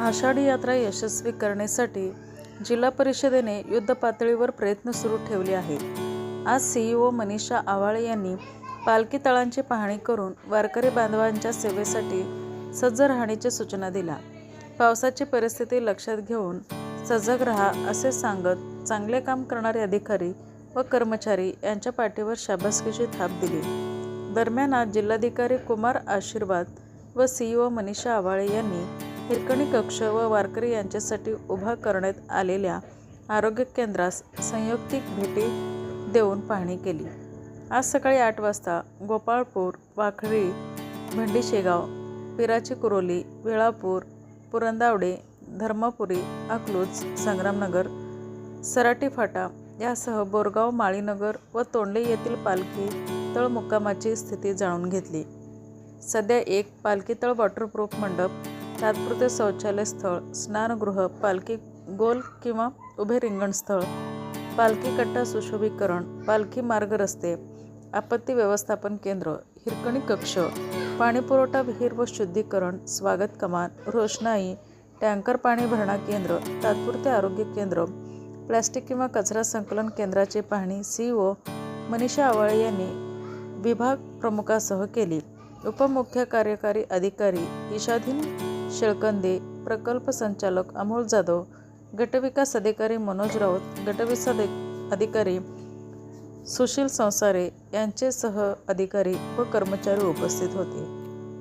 आषाढी यात्रा यशस्वी करण्यासाठी जिल्हा परिषदेने युद्धपातळीवर प्रयत्न सुरू ठेवले आहेत. आज सीईओ मनीषा आवाळे यांनी पालखी तळांची पाहणी करून वारकरी बांधवांच्या सेवेसाठी सज्ज राहण्याची सूचना दिल्या. पावसाची परिस्थिती लक्षात घेऊन सजग राहा असे सांगत चांगले काम करणारे अधिकारी व कर्मचारी यांच्या पाठीवर शाबासकीची थाप दिली. दरम्यान आज जिल्हाधिकारी कुमार आशीर्वाद व सीईओ मनीषा आवाळे यांनी हिरकणी कक्ष व वारकरी यांच्यासाठी उभा करण्यात आलेल्या आरोग्य केंद्रास संयुक्तिक भेटी देऊन पाहणी केली. आज सकाळी आठ वाजता गोपाळपूर वाखरी भंडी शेगाव पिराची कुरोली वेळापूर पुरंदावडे धर्मपुरी अकलूज संग्रामनगर सराटी फाटा यासह बोरगाव माळीनगर व तोंडले येथील पालखी तळ मुक्कामाची स्थिती जाणून घेतली. सध्या एक पालखीतळ वॉटरप्रूफ मंडप तात्पुरते शौचालय स्थळ स्नानगृह पालखी गोल किंवा उभे रिंगण स्थळ पालखी कट्टा सुशोभीकरण पालखी मार्ग रस्ते आपत्ती व्यवस्थापन केंद्र हिरकणी कक्ष पाणीपुरवठा विहीर व शुद्धीकरण स्वागत कमान रोषणाई टँकर पाणी भरणा केंद्र तात्पुरते आरोग्य केंद्र प्लॅस्टिक किंवा कचरा संकलन केंद्राची पाहणी सी ओ मनीषा आवाळे यांनी विभाग प्रमुखासह केली. उपमुख्य कार्यकारी अधिकारी ईशाधीन शेळकंदे प्रकल्प संचालक अमोल जाधव गटविकास अधिकारी मनोज राऊत गटविकास अधिकारी सुशील संसारे यांचेसह अधिकारी व कर्मचारी उपस्थित होते.